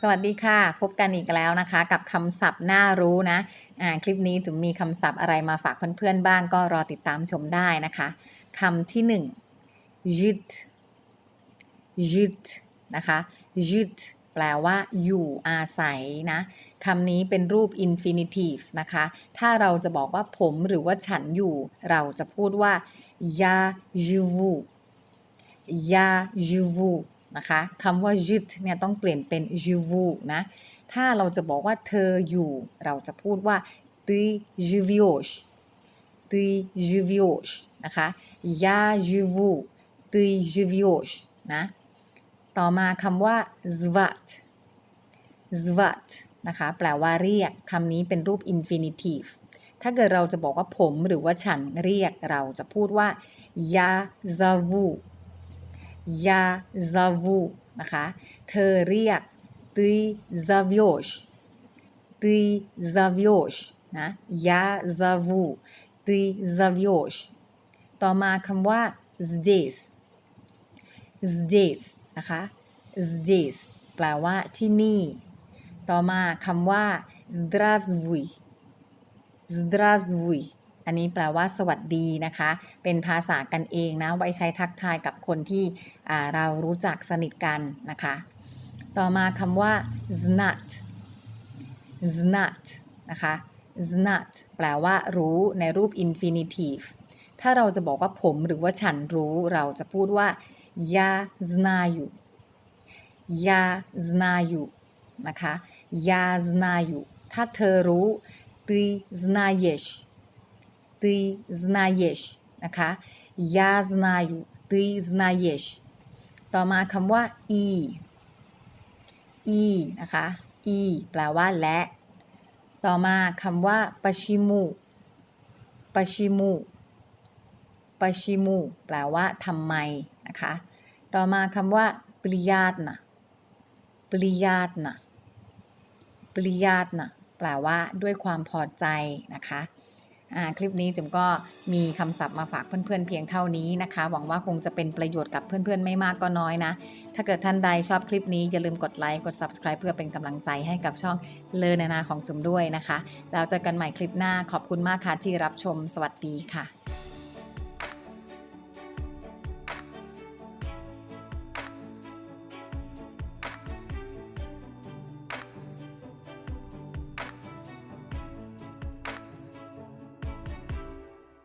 สวัสดีค่ะ พบกันอีกแล้วนะคะ กับคำศัพท์น่ารู้นะอ่าคลิปนี้จะมีคำศัพท์อะไรมาฝากเพื่อนๆบ้างก็รอติดตามชมได้นะคะคำที่หนึ่งยึดยึดนะคะยึดแปลว่า อยู่อาศัยนะคำนี้เป็นรูป infinitive นะคะ ถ้าเราจะบอกว่าผมหรือว่าฉันอยู่ เราจะพูดว่ายาจูวูยาจูวู นะคะคำว่า je เนี่ยต้องเปลี่ยนเป็น je vous นะ ถ้าเราจะบอกว่าเธออยู่ เราจะพูดว่า tu j u v i o s tu j u v i o s นะคะ ya je vous tu j u v i o s นะ ต่อมาคำว่า zvat zvat นะคะ แปลว่าเรียกคำนี้เป็นรูป infinitive ถ้าเกิดเราจะบอกว่าผมหรือว่าฉันเรียกเราจะพูดว่า ya zavu я зову я зову นะคะ เธอเรียก ты зовешь ты зовешь นะ я зову ты зовешь ต่อมาคำว่า здесь здесь นะคะ здесь แปลว่าที่นี่ ต่อมาคำว่า здравствуй здравствуй อันนี้แปลว่าสวัสดีนะคะ เป็นภาษากันเองนะ ไว้ใช้ทักทายกับคนที่เรารู้จักสนิทกันนะคะ ต่อมาคำว่า znat znat นะคะ znat แปลว่ารู้ในรูป infinitive ถ้าเราจะบอกว่าผมหรือว่าฉันรู้เราจะพูดว่า ya znaju ya znaju นะคะ ya znaju ถ้าเธอรู้ ty znajesz ты знаешь นะคะ я знаю ты знаешь ต่อมาคำว่า e e นะคะ e แปลว่าและ ต่อมาคำว่า почему почему почему แปลว่าทำไมนะคะ ต่อมาคำว่า приятно приятно приятно แปลว่าด้วยความพอใจนะคะอ่า คลิปนี้จุ๋มก็มีคำศัพท์มาฝากเพื่อนๆเพียงเท่านี้นะคะ หวังว่าคงจะเป็นประโยชน์กับเพื่อนๆไม่มากก็น้อยนะ ถ้าเกิดท่านใดชอบคลิปนี้ อย่าลืมกดไลค์กด subscribe เพื่อเป็นกำลังใจให้กับช่องเลอนานาของจุ๋มด้วยนะคะ แล้วเจอกันใหม่คลิปหน้าขอบคุณมากค่ะที่รับชมสวัสดีค่ะ